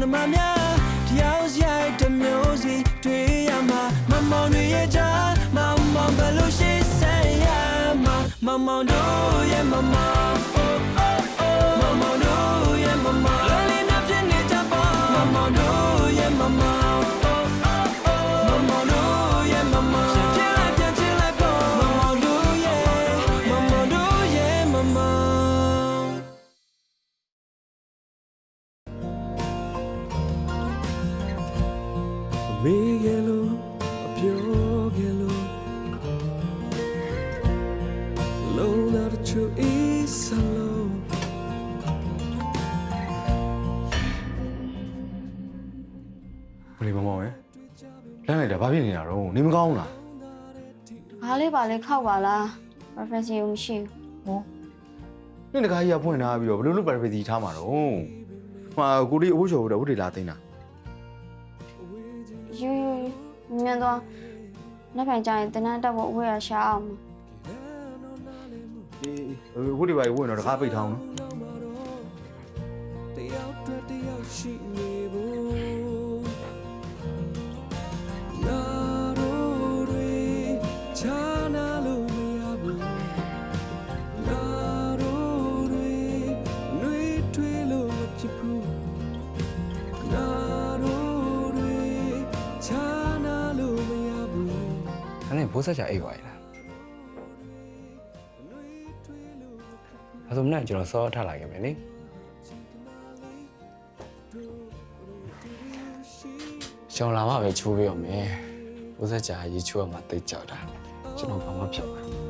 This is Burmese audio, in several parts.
နှမများတယောက်ရိုက်တစ်မျိုးစီတွေ့ရမှာမမောင်တွေရဲ့ကြမမောင်ဘယ်လိုရှိဆိုင်ရမှာမမောင်တို့ရဲ့မမောင် oh oh oh မမောင်တို့ရဲ့မမောင်လောလင်းနာပြည့်နေကြပါမမောင်တို့ရဲ့မမောင် မေးရလို့အပြောရလို့လုံးလာတဲ့ချူအီဆလုံးဘယ်လိုမမောင်ရဲ့လမ်းလိုက်တာဘာဖြစ်နေတာတော့နေမကောင်းလားဘာလေးပါလေးခောက်ပါလား reference ရုံမရှိဘူးနင့်တကားကြီးကဖွင့်ထားပြီးတော့ဘယ်လိုလုပ် privacy ထားမှာတော့ဟမှာကိုလေးအဝှချော်ပြီးတော့ဝတ်တွေလာသိမ်းတာ မြန်သွားနောက်ပြန်ကျရင်တနန်းတက်ဖို့အဝေးရရှာအောင်အေးဝတ်တွေပါဝတ်တော့တကားပိတ်ထားအောင်နော်တယောက်တစ်တယောက်ရှိနေ ဒါနဲ့ဘိုးဆက်ချအိတ်ပါရလားအဲဆိုမနေ့ကျွန်တော်စောထားလာခဲ့မယ်လေရှောင်းလာမှပဲချိုးပြရမယ်ဘိုးဆက်ချရေချိုးရမှတိတ်ကြောက်တာကျွန်တော်ဘာမှဖြစ်မှာ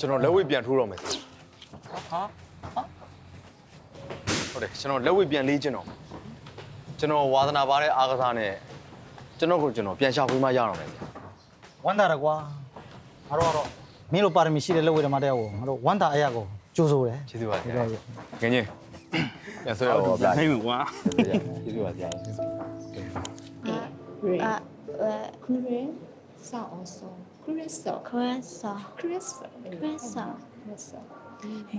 ကျွန်တော်လက်ဝိတ်ပြန်ထိုးတော့မယ်ဟာဟုတ်တယ်ကျွန်တော်လက်ဝိတ်ပြန်လေးကျင်တော့မယ်ကျွန်တော်ဝါသနာပါတဲ့အားကစားနဲ့ကျွန်တော်ကိုကျွန်တော်ပြန်ရှာဖွေးမှရတော့မယ်ဗျာဝမ်းသာရကွာငါတို့ကတော့မင်းတို့ပါရမီရှိတဲ့လက်ဝဲဓမ္မတရားကိုငါတို့ဝမ်းသာအရာကိုကြိုးစိုးတယ်ကျေးဇူးပါဗျာဒီတော့ငင်းချင်းပြန်ဆွဲတော့ဗျာနိုင်မှာကွာကျေးဇူးပါဗျာအာအဲ Crystal also. Crystal. ခွဲစာ Crystal. ခွဲစာ Crystal.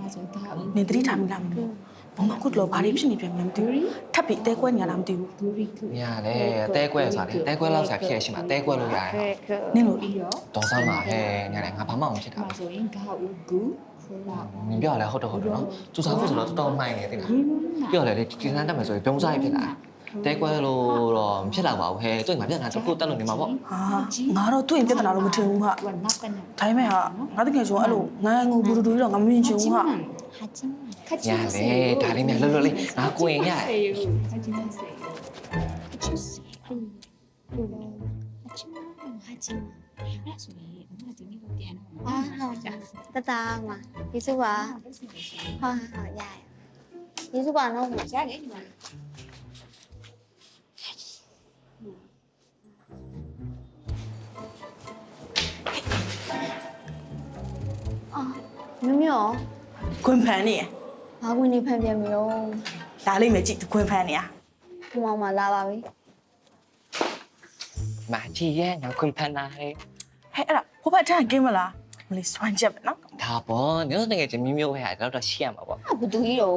မှာဆိုဒါနင်တတိထားမိလားမသိဘူးဘာမှခုတလို့ဘာတွေဖြစ်နေပြန်မလဲမသိဘူးထပ်ပြီးအသေးကွဲနေရလားမသိဘူး very good. ညာလေတဲကွဲဆိုတာလေတဲကွဲလောက်ဆာဖြစ်ရရှိမှာတဲကွဲလို့ရတယ်ခဲခဲနင်လို့ပြီးတော့တော်စမ်းပါဟဲ့ညာလေငါဘာမှမဖြစ်တာမှာဆိုရင်ဒါဦး good for that. နင်ပြောရလဲဟုတ်တော့ဟုတ်တယ်နော်သူစားဖို့ဆိုတော့တော်တော်မှိုင်းနေတယ်လားပြောရလဲဒီဒီစမ်းတက်မယ်ဆိုရင်ပြုံးစားရဖြစ်လာ တဲကွဲလို့တော့မဖြစ်လာပါဘူးဟဲ့သူ့မှာပြဿနာတစ်ခုတက်လို့နေမှာပေါ့ဟာငါတော့သူ့ရင်ပြဿနာလို့မထင်ဘူးဟာဝနောက်ကနေဒါပေမဲ့ဟာငါတကယ်ဆိုအဲ့လိုငါငိုဘူးတူတူတော့ငါမမြင်ချင်ဘူးဟာဟာချင်းခက်ချညာင်လေဒါလေးများလွတ်လွတ်လေးငါကိုရင်ရတယ်စေခက်ချင်စေခက်ချင်စေဘူးလို့ခက်ချင်ဟာချင်းအဲ့ဆိုရင်အမဒီနေ့ကိုပြန်တော့အာဟုတ်ကြတတမှာယေစုပါဟာဟာရရယေစုပါနော်ရတယ်ဒီမှာ မျိုးမျိုးခွင်ဖန်နေရဘာဝင်နေဖန်ပြန်မျိုးဒါလေးမယ်ကြည့်ခွင်ဖန်နေရဟိုမှာမလာပါပြီမာကြီးရဲ့ငါခွန်ဖန်လာဟဲ့ဟဲ့အဲ့ဒါဟိုဘက်ထန်ကင်းမလားမလေးစွမ်းချက်ပဲနော်ဒါပေါ့ညတို့ငယ်ချင်းမျိုးမျိုးဟဲ့တော့တော့ရှိရမှာပေါ့အဘသူကြီးတော့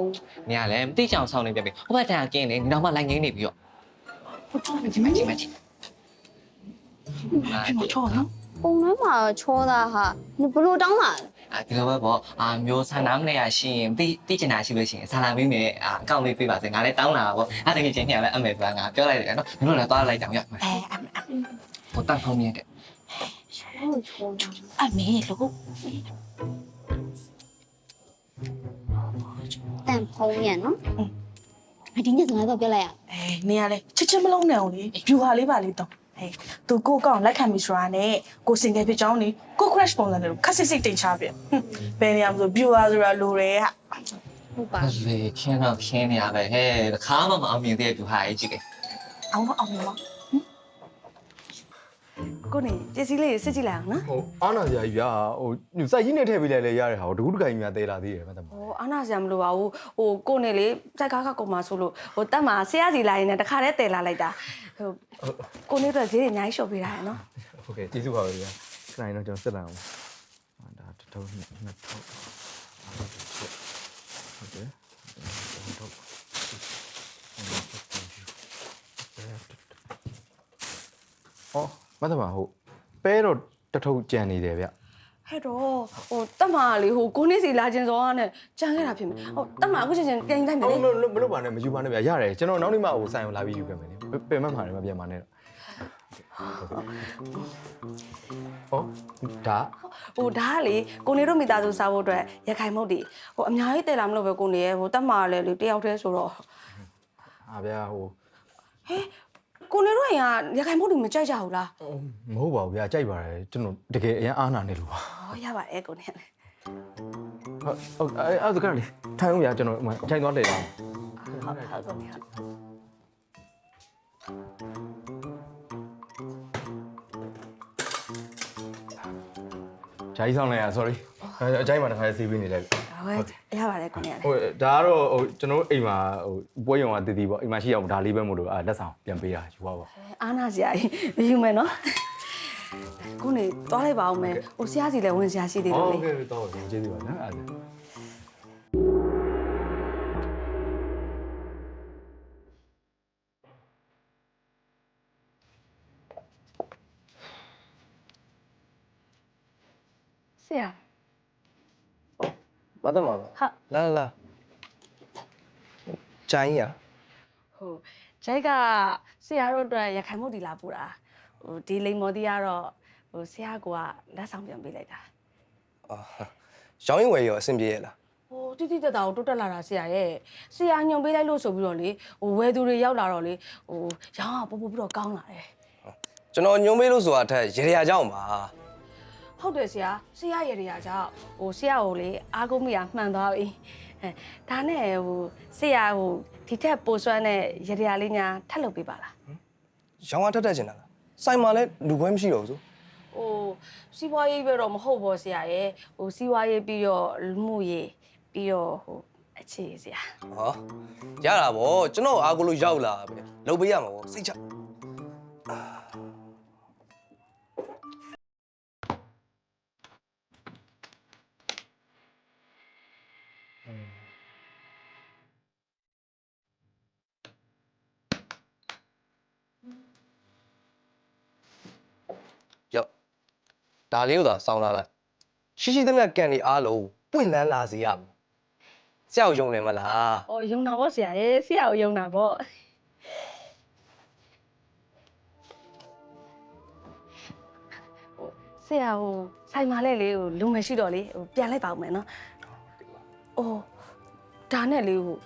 နေရလဲမသိချအောင်ဆောင်းနေပြပြီဟိုဘက်တန်ကင်းနေဒီတော့မှလိုက်ငိမ့်နေပြီးတော့ဟုတ်တော့ဒီမှာဒီမှာဒီမာမချောနော်ပုံထဲမှာချောတာဟာဘလို့တောင်းလာလဲအာ ဒီလိုပဲပေါ့အာမျိုးဆန္ဒမနေရရှိရင်သိသိချင်တာရှိလို့ရှိရင်ဆန္ဒမေးမယ်အာအကောင့်လေးပေးပါစေငါလည်းတောင်းလာပါပေါ့အဲ့တကယ်ချင်းညပဲအမေဆိုတာငါပြောလိုက်တယ်နော်မင်းတို့လည်းသွားလိုက်တောင်ရအဲအမဟိုတန်ဖုံးမြတဲ့ချောချောတာအမေလို့တန်ဖုံးရနော်အဒီညစကားတော့ပြောလိုက်ရအဲနေရလဲချစ်ချစ်မလုံးနဲ့အောင်လေဖြူဟာလေးပါလေးတော့ ဟေးသူကိုကောင်လက်ခံပြီဆိုတာနဲ့ကိုစင်ကယ်ဖြစ်ကြောင်းနေကို crash ပုံစံနဲ့ခက်စစ်စစ်တင်ချပြဟွန်းဘယ်နေရာမှာဆို viewer ဆိုတာလိုတယ်ဟာဟုတ်ပါအဲ့လေခင်းတော့ခင်းနေရပဲဟဲ့တခါမှမအောင်မြင်သေးတဲ့ပြူဟာကြီးကြည့်လေအောင်မအောင်မ ကိုနေပစ္စည်းလေးစစ်ကြည့်လိုက်အောင်နော်ဟိုအာနာစရာကြီးဗျာဟိုစိုက်ကြီးနဲ့ထည့်ပေးလိုက်လဲရတဲ့ဟာကိုတကူးတကိုင်ကြီးများတဲလာသေးတယ်မသမဟိုအာနာစရာမလိုပါဘူးဟိုကိုနေလေစိုက်ကားကကုန်မှာဆိုလို့ဟိုတက်မှာဆရာစီလာရင်လည်းတခါတည်းတည်လာလိုက်တာဟိုကိုနေတော့ဈေးတွေအများကြီးလျှော့ပေးတာရယ်နော်ဟုတ်ကဲ့ကျေးဇူးပါပဲဗျာခဏရင်တော့ကျွန်တော်စစ်လိုက်အောင်ဟာဒါတစ်ထုံးနှစ်နှစ်ထုံးဟုတ်ကဲ့ဟုတ်အော် မသမဟုတ်ပဲတော့တထုပ်ကြံနေတယ်ဗျဟဲ့တော့ဟိုတက်မှာလေဟိုကိုနေစီလာခြင်းစောကနဲ့ကြံခဲ့တာဖြစ်မယ်ဟိုတက်မှာအခုချင်းချင်းပြန်တိုင်းမယ်အော်လေမလို့မလို့ပါနဲ့မယူပါနဲ့ဗျာရတယ်ကျွန်တော်နောက်နေ့မှဟိုဆိုင်ကိုလာပြီးယူခဲ့မယ်လေပင်မမှာလည်းမပြန်ပါနဲ့တော့ဟောဒါဟိုဒါကလေကိုနေတို့မိသားစုစားဖို့အတွက်ရခိုင်မုတ်တီဟိုအများကြီးတည်လာမလို့ပဲကိုနေရဲ့ဟိုတက်မှာလည်းလေတယောက်တည်းဆိုတော့ဟာဗျာဟို ကိုနေတို့အိမ်ကရခိုင်မုတ်တီမကြိုက်ကြဘူးလားမဟုတ်ပါဘူးဗျာကြိုက်ပါတယ်ကျွန်တော်တကယ်အရင်အားနာနေလို့ပါဟောရပါတယ်ကိုနေလည်းဟုတ်ဟုတ်အဲ့အဲ့ဒါကလေထိုင်အောင်ဗျာကျွန်တော်ဟိုထိုင်သွားလေလားဟုတ်ဟုတ်ကိုနေဟုတ်ဂျာကြီးဆောင်လိုက်ရ sorry အကြိုက်မှာတစ်ခါစီးပေးနေတယ်ဗျ ဟုတ်ရပါတယ်ကိုနေလည်းဟိုဒါကတော့ဟိုကျွန်တော်အိမ်မှာဟိုပွဲရုံကတည်တည်ပေါ့အိမ်မှာရှိအောင်ဒါလေးပဲမို့လို့အာလက်ဆောင်ပြန်ပေးတာယူပါပါအာနာစရာကြီးယူမယ်နော်ကိုနေသွားလိုက်ပါအောင်မယ်ဟိုဆရာစီလည်းဝင်ဆရာရှိသေးတယ်ဟုတ်လေကဲ့တော့ကျေးဇူးပါနော်အဲ့ဒါဆရာ မတ်တမပါဟုတ်လာလာလာဂျိုင်းရဟုတ်ဂျိုက်ကဆရာတို့အတွက်ရခိုင်မုတ်တီလာပို့တာဟိုဒီလိန်မော်တီကတော့ဟိုဆရာကလက်ဆောင်ပြန်ပေးလိုက်တာအာရောင်းရင်ဝယ်ရောအဆင်ပြေရဲ့လားဟိုတိတိတတ်တာကိုတိုးတက်လာတာဆရာရဲ့ဆရာညွန်ပေးလိုက်လို့ဆိုပြီးတော့လေဟိုဝယ်သူတွေရောက်လာတော့လေဟိုရောင်းကပို့ပို့ပြီးတော့ကောင်းလာတယ်ကျွန်တော်ညုံမေးလို့ဆိုတာအထက်ရေရာကြောင်းပါ ဟုတ်တယ်ဆရာဆရာရရရကြောင့်ဟိုဆရာကိုလေအားကိုးမိတာမှန်သွားပြီအဲဒါနဲ့ဟိုဆရာဟိုဒီထက်ပိုဆွမ်းတဲ့ရရလေးညာထပ်လုပ်ပေးပါလားရောင်းရထက်ထက်ကျင်တာလားစိုင်မှာလည်းလူခွဲမရှိတော့ဘူးဆိုဟိုစီးပွားရေးပဲတော့မဟုတ်ဘောဆရာရဲ့ဟိုစီးပွားရေးပြီးတော့လူမှုရေးပြီးတော့ဟိုအခြေဆရာဟောရတာဗောကျွန်တော်အားကိုလို့ရောက်လာပဲလုပ်ပေးရမှာဗောစိတ်ချ ဒါလေးကိုသာစောင်းလာလိုက်ရှိရှိသမျှကန်ဒီအားလုံးပွင့်လန်းလာစေရမယ်ဆရာကိုယုံတယ်မလား။အော်ယုံတာပေါ့ဆရာရဲ့ဆရာကိုယုံတာပေါ့။ဟိုဆရာဟိုဆိုင်မာလဲလေဟိုလူမရှိတော့လေဟိုပြန်လိုက်ပါဦးမယ်နော်။အော်ဒါနဲ့လေဟို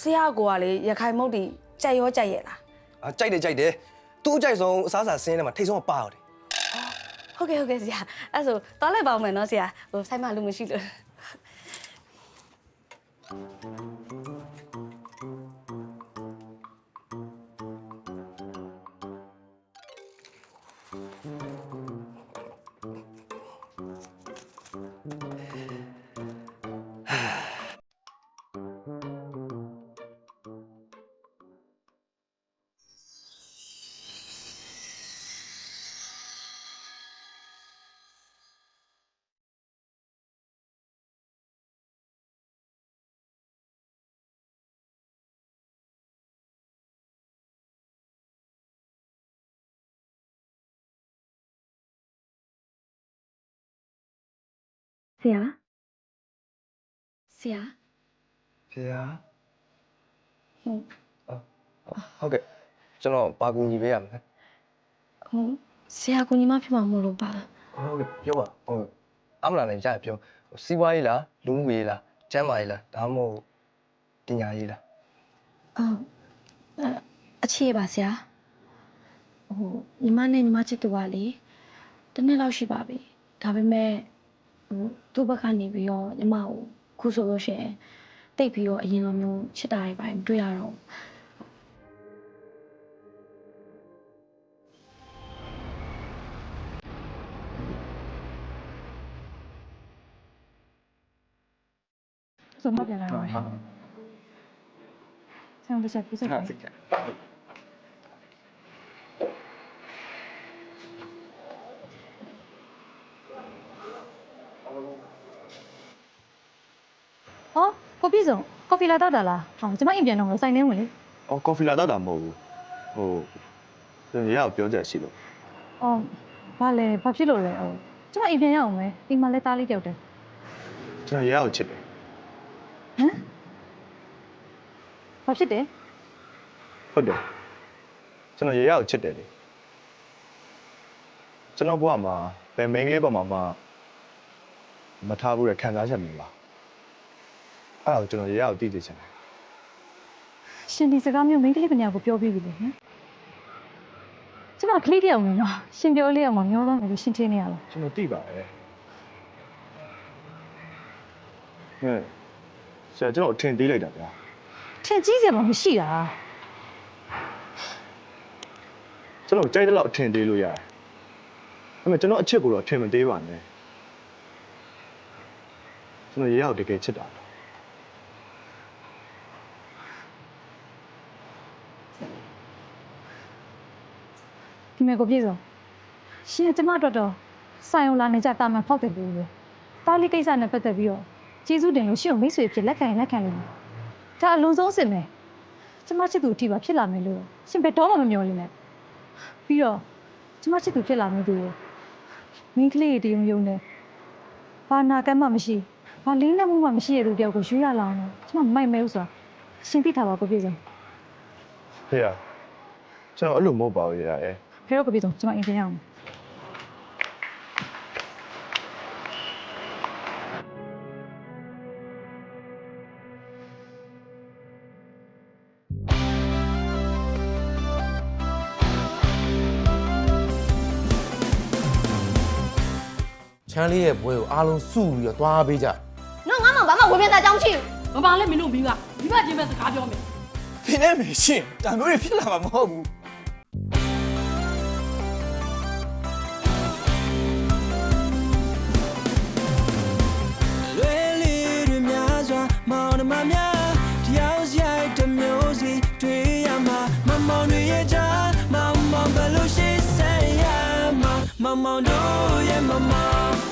ဆရာကလေရခိုင်မုတ်တီကြိုက်ရောကြိုက်ရဲ့လားအာကြိုက်တယ်ကြိုက်တယ်သူ့အကြိုက်ဆုံးအစားအစာဆင်းထဲမှာထိတ်ဆုံးကပါတော့တယ်။ ဟုတ်ကဲ့ဟုတ်ကဲ့ဆရာ။အဲ့ဆိုသွားလိုက်ပါဦးမယ်နော်ဆရာ။ဟိုဆိုင်မာလူမရှိလို့ ဆရာဆရာဖေဟာဟုတ်ဟုတ်ကဲ့ကျွန်တော်ဘာကူညီပေးရမလဲဟုတ်ဆရာကိုညီမဖြစ်မှာမလို့ပါဟုတ်ကဲ့ပြောပါဟုတ်အမလာလည်းကြားပြောဟိုစီးပွားရေးလားလူမှုရေးလားကျန်းမာရေးလားဒါမှမဟုတ်တင်ညာရေးလားအော်အဲ့အခြေပါဆရာဟိုညီမနဲ့ညီမချစ်သူကလေတစ်နှစ်လောက်ရှိပါပြီဒါပေမဲ့ဟို သူ့ဘက်ကနေပြီးတော့ညီမကိုခုဆိုလို့ရှိရင်တိတ်ပြီးတော့အရင်လိုမျိုးချစ်တာတွေပါမတွေ့ရတော့ဘူးဆိုမှပြန်လာတော့မယ်။ဆောင်းတစ်ချက်ပြည့်စုံတယ်။ ဟောကို ပြည့်စုံကော်ဖီလာတောက်တာလားဟောကျမအိမ်ပြန်တော့မလို့စိုင်းနေဝင်လေအော်ကော်ဖီလာတော့တာမဟုတ်ဘူးဟိုကျွန်တော်ရအောင်ပြောကြရှိလို့အော်ဘာလဲဘာဖြစ်လို့လဲဟိုကျမအိမ်ပြန်ရအောင်မယ်အိမ်မှာလဲသားလေးတယောက်တည်းကျွန်တော်ရအောင်ချစ်တယ်ဟမ်ဘာဖြစ်တယ်ဟုတ်တယ်ကျွန်တော်ရရအောင်ချစ်တယ်လေကျွန်တော်ဘဝမှာဘယ်မိန်းကလေးပေါ်မှာမှမထားဘူးရခံစားချက်မျိုးပါ အဲ့ဒါကိုကျွန်တော်ရရအောင်သိသိချင်တယ်ရှင်ဒီစကားမျိုးမိန်းကလေးပညာကိုပြောပြီးပြီလေဟမ်ကျမကလေးတယောက်နေနော်ရှင်ပြောလေးအောင်မမျောတော့မယ်လို့ရှင်ထင်နေရလားကျွန်တော်သိပါတယ်ဟဲ့ဆရာကျွန်တော်အထင်သေးလိုက်တာဗျာထင်ကြီးစရာမရှိတာကျွန်တော်ကြိုက်တဲ့လောက်အထင်သေးလို့ရတယ်ဒါပေမဲ့ကျွန်တော်အချစ်ကိုတော့အထင်မသေးပါနဲ့ကျွန်တော်ရရအောင်တကယ်ချစ်တာ ဒီမဲ့ကိုပြည့်စုံရှင်ကကျမအတွက်တော့စိုင်အောင်လာနေကြတာမှဖောက်တယ်လို့ပဲသားလေးကိစ္စနဲ့ပတ်သက်ပြီးတော့ကျေးဇူးတင်လို့ရှင်ကိုမိတ်ဆွေဖြစ်လက်ခံရင်လက်ခံလို့ဒါအလုံးစုံအစ်စ်မယ်ကျမချစ်သူအထိပါဖြစ်လာမယ်လို့ရှင်ဘယ်တော့မှမမျှော်လင့်နဲ့ပြီးတော့ကျမချစ်သူဖြစ်လာမယ်သူကိုမိန်းကလေးတွေတယုံယုံနဲ့ဘာနာကမ်းမှမရှိဘာလေးနဲ့မှုမှမရှိရတဲ့တယောက်ကိုရွေးရလာအောင်တော့ကျမမမိုက်မဲလို့ဆိုတာရှင်သိထားပါကိုပြည့်စုံဖေရကျွန်တော်အဲ့လိုမဟုတ်ပါဘူးရရဲ့ ဖေတော့ကိုပြည့်စုံကျမအင်ပြန်ရအောင်ချမ်းလေးရဲ့ဘွဲကိုအားလုံးစုပြီးတော့သွားပေးကြနော်ငါမှဘာမှဝေဖန်တာကြောင်းမရှိဘူးဘာပါလဲမင်းတို့မိကမိဘချင်းပဲစကားပြောမယ်ဖိနေမေရှင်ဒါမျိုးတွေဖြစ်လာမှာမဟုတ်ဘူး မှာမမောင်တို့ရဲ့